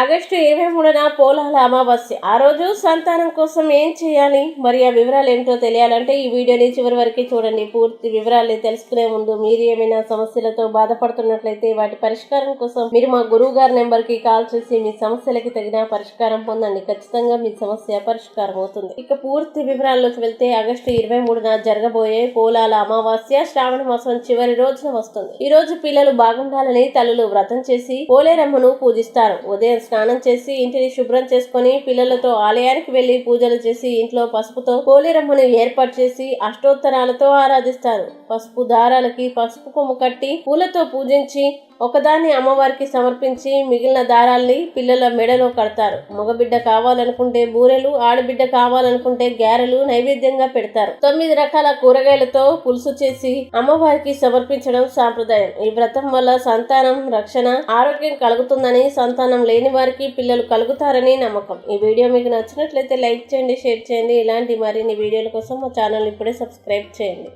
August ఇరవై మూడున పోలాల అమావాస్య. ఆ రోజు సంతానం కోసం ఏం చేయాలి? మరి ఆ వివరాలు ఏమిటో తెలియాలంటే ఈ వీడియోని చివరి వరకు చూడండి. పూర్తి వివరాలు తెలుసుకునే ముందు మీరు ఏమైనా సమస్యలతో బాధపడుతున్నట్లయితే వాటి పరిష్కారం కోసం మీరు మా గురువు గారి నెంబర్కి కాల్ చేసి మీ సమస్యలకి తగిన పరిష్కారం పొందండి. ఖచ్చితంగా మీ సమస్య పరిష్కారం అవుతుంది. ఇక పూర్తి వివరాల్లోకి వెళ్తే ఆగస్టు ఇరవై మూడున జరగబోయే పోలాల అమావాస్య శ్రావణ మాసం చివరి రోజున వస్తుంది. ఈ రోజు పిల్లలు బాగుండాలని తల్లులు వ్రతం చేసి పోలేరమ్మను పూజిస్తారు. ఉదయం స్నానం చేసి ఇంటిని శుభ్రం చేసుకొని పిల్లలతో ఆలయానికి వెళ్ళి పూజలు చేసి ఇంట్లో పసుపుతో పోలేరమ్మను ఏర్పాటు చేసి అష్టోత్తరాలతో ఆరాధిస్తారు. పసుపు దారాలకి పసుపు కొమ్ము కట్టి పూలతో పూజించి ఒకదాన్ని అమ్మవారికి సమర్పించి మిగిలిన దారాల్ని పిల్లల మెడలో కడతారు. మగబిడ్డ కావాలనుకుంటే బూరెలు ఆడబిడ్డ కావాలనుకుంటే గారెలు నైవేద్యంగా పెడతారు. తొమ్మిది రకాల కూరగాయలతో పులుసు చేసి అమ్మవారికి సమర్పించడం సాంప్రదాయం. ఈ వ్రతం వల్ల సంతానం రక్షణ ఆరోగ్యం కలుగుతుందని సంతానం లేని వారికి పిల్లలు కలుగుతారని నమ్మకం. ఈ వీడియో మీకు నచ్చినట్లయితే లైక్ చేయండి షేర్ చేయండి. ఇలాంటి మరిన్ని వీడియోల కోసం మా ఛానల్ ఇప్పుడే సబ్స్క్రైబ్ చేయండి.